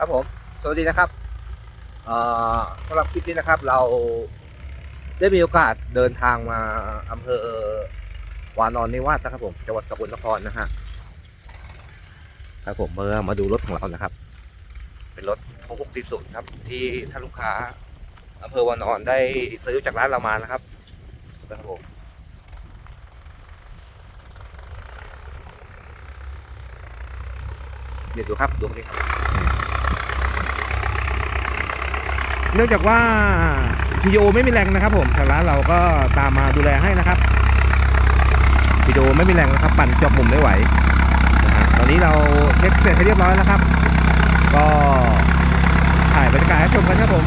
ครับผม สวัสดีนะครับสำหรับคลิปนี้นะครับเราได้มีโอกาสเดินทางมาอำเภอวานอนนิวาสนะครับผมจังหวัดสกลนครนะฮะครับผมเมื่อมาดูรถของเรานะครับ เป็นรถ640ครับ ที่ท่านลูกค้าอำเภอวานอนได้ซื้อจากร้านเรามานะครับนะครับผมเดี๋ยวดูครับดูนี่ครับ เนื่องจากว่าพีโอไม่มีแรงนะครับ ผมทางร้านเราก็ตามมาดูแลให้นะครับพีโอไม่มีแรงนะครับ ปั่นจบมุมไม่ไหวตอนนี้เราเช็คเสร็จให้เรียบร้อยแล้วครับ ก็ถ่ายบรรยากาศให้ชมกันครับผม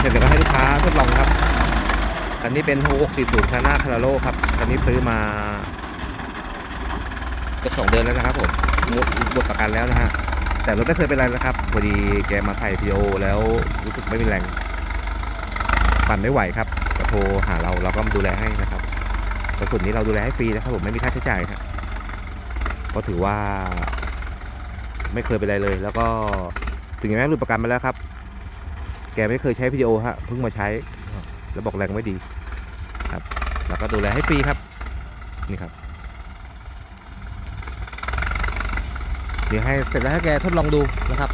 เสร็จแล้วก็ให้ลูกค้าทดลองครับคันนี้เป็น640คาน่าคาราโลครับคันนี้ซื้อมาเกือบสองเดือนแล้วนะครับผม หมดหมดประกันแล้วนะฮะ แต่รถไม่เคยเป็นไรนะครับ พอดีแกมาถ่ายพีโอแล้วรู้สึกไม่มีแรงปั่นไม่ไหวครับก็โทรหาเราเราก็มาดูแลให้นะครับกระสุนนี้เราดูแลให้ฟรีนะครับผมไม่มีค่าใช้จ่ายครับก็ถือว่า ไม่เคยเป็นไรเลย แล้วก็ถึงแม้หลุดประกันมาแล้วครับ แกไม่เคยใช้พีโอฮะเพิ่งมาใช้ แล้วบอกแรงไม่ดีครับ แล้วก็ดูแลให้ฟรีครับ นี่ครับ เดี๋ยวให้เสร็จแล้วให้แกทดลองดูนะครับ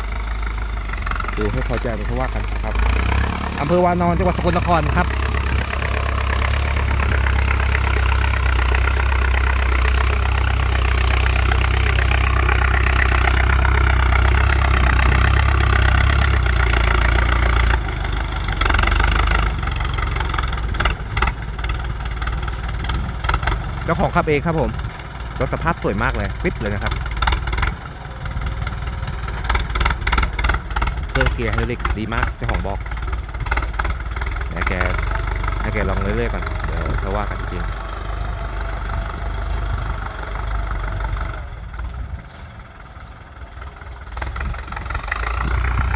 ดูให้พอใจเป็นเขาว่ากันครับอำเภอวานอนจังหวัดสกลนครครับเจ้าของขับเองครับผมรถสภาพสวยมากเลยปิ๊บเลยนะครับ เครื่องเกียร์ไฮดรอลิกดีมากเจ้าของบอกให้แกให้แกลองเรื่อยๆก่อนเดี๋ยวเขาว่ากันจริง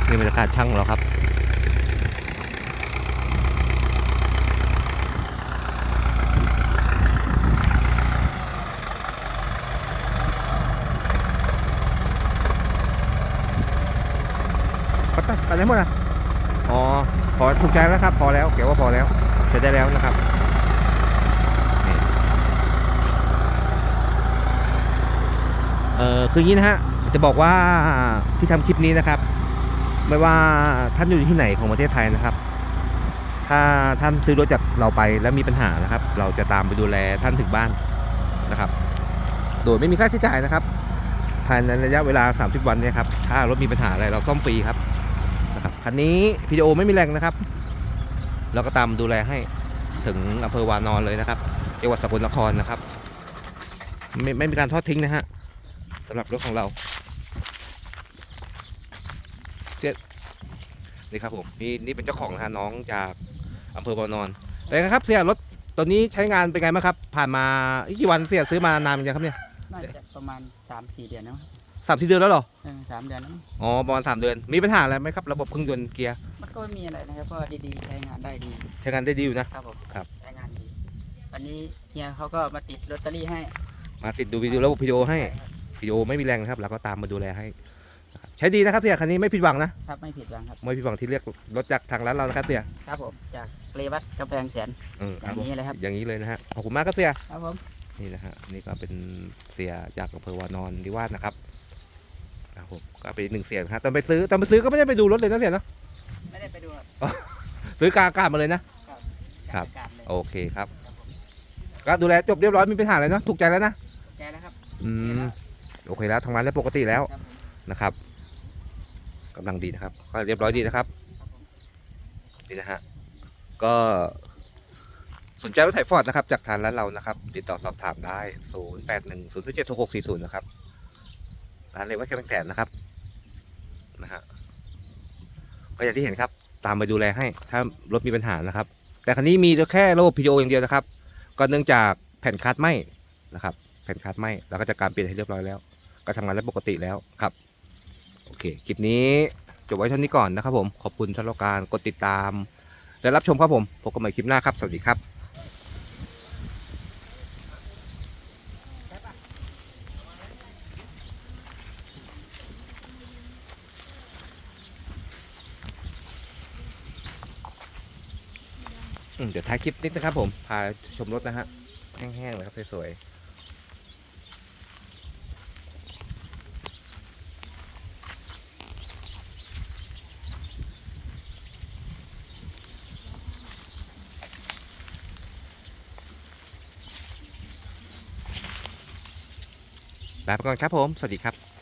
นี่บรรยากาศช่างของเราครับ ปัดปัดได้หมดอะอ๋อพอถูกใจแล้วครับ พอแล้วเกี่ยวว่าพอแล้วใช้ได้แล้วนะครับเออคืออย่างนี้นะฮะจะบอกว่าที่ทำคลิปนี้นะครับ ไม่ว่าท่านอยู่ที่ไหนของประเทศไทยนะครับ ถ้าท่านซื้อรถจากเราไปแล้วมีปัญหานะครับ เราจะตามไปดูแลท่านถึงบ้านนะครับ โดยไม่มีค่าใช้จ่ายนะครับภายในระยะเวลา 30 วันเนี่ยครับถ้ารถมีปัญหาอะไรเราซ่อมฟรีครับ นะครับคันนี้พีดีโอไม่มีแรงนะครับ เราก็ตามดูแลให้ถึงอำเภอวานอนเลยนะครับจังหวัดสกลนครนะครับ ไม่ไม่มีการทอดทิ้งนะฮะสำหรับรถของเราเจ็ดนี่ครับผมนี่นี่เป็นเจ้าของนะฮะน้องจากอำเภอวานอนเป็นไงครับเสียรถตัวนี้ใช้งานเป็นไงบ้างครับ ผ่านมากี่วันเสียซื้อมานานยังครับเนี่ยน่าจะประมาณสามสี่เดือนนะมั้ง สามสี่เดือนแล้วเหรอเออสามเดือนนะมั้งอ๋อประมาณสามเดือนมีปัญหาอะไรไหมครับระบบเครื่องยนต์เกียร์มันก็ไม่มีอะไรนะครับ ก็ดีๆใช้งานได้ดีใช้งานได้ดีอยู่นะ ครับผมครับ ใช้งานดี วันนี้เฮียเขาก็มาติดลอตเตอรี่ให้มาติดดูวิดีโอระบบวิดีโอให้วิดีโอไม่มีแรงนะครับเราก็ตามมาดูแลให้นะครับใช้ดีนะครับเสียคันนี้ไม่ผิดหวังนะครับไม่ผิดหวังครับ ไม่ผิดหวังที่เรียกรถจากทางร้านเรานะครับเสียครับผมจากเรวัตกำแพงแสน อืมอย่างนี้เลยครับ อย่างนี้เลยนะฮะขอบคุณมากครับเสีย ครับผม นี่นะฮะนี่ก็เป็นเสียจากอำเภอวานอนนิวาสนะครับครับ ผมก็เป็นอีกหนึ่งเสียนะครับตอนไปซื้อตอนไปซื้อก็ไม่ได้ไปดูรถเลยนะเสียเนาะไม่ได้ไปดูครับซื้อกลางอากาศมาเลยนะ ครับจากอากาศเลยโอเคครับครับผมก็ดูแลจบเรียบร้อยไมมีปัญหาอะไรเนาะถูกใจแล้วนะแกแล้วครับอืมโอเคแล้วทำงานได้ปกติแล้วครับผม นะครับกำลังดีนะครับก็เรียบร้อยดีนะครับครับผมนี่นะฮะก็สนใจรถไถฟอร์ดนะครับจากทางร้านเรานะครับ ติดต่อสอบถามได้ 0 8 1 0 7 6 6 4 0 นะครับ ร้านเลยว่าแค่แสนนะครับนะฮะก็อย่างที่เห็นครับ ตามไปดูแลให้ ถ้ารถมีปัญหานะครับ แต่คันนี้มีแค่ระบบ PO อย่างเดียวนะครับ ก็เนื่องจากแผ่นคัดไหมนะครับ แผ่นคัดไหมแล้วก็จะการเปลี่ยนให้เรียบร้อยแล้ว ก็ทำงานได้ปกติแล้วครับ โอเค คลิปนี้จบไว้เท่านี้ก่อนนะครับผม ขอบคุณสำหรับการกดติดตาม และรับชมครับผม พบกันใหม่คลิปหน้าครับ สวัสดีครับ เดี๋ยวท้ายคลิปนิดนะครับผม พาชมรถนะฮะ แห้งๆเลยครับสวยๆลาไปก่อนครับผม สวัสดีครับ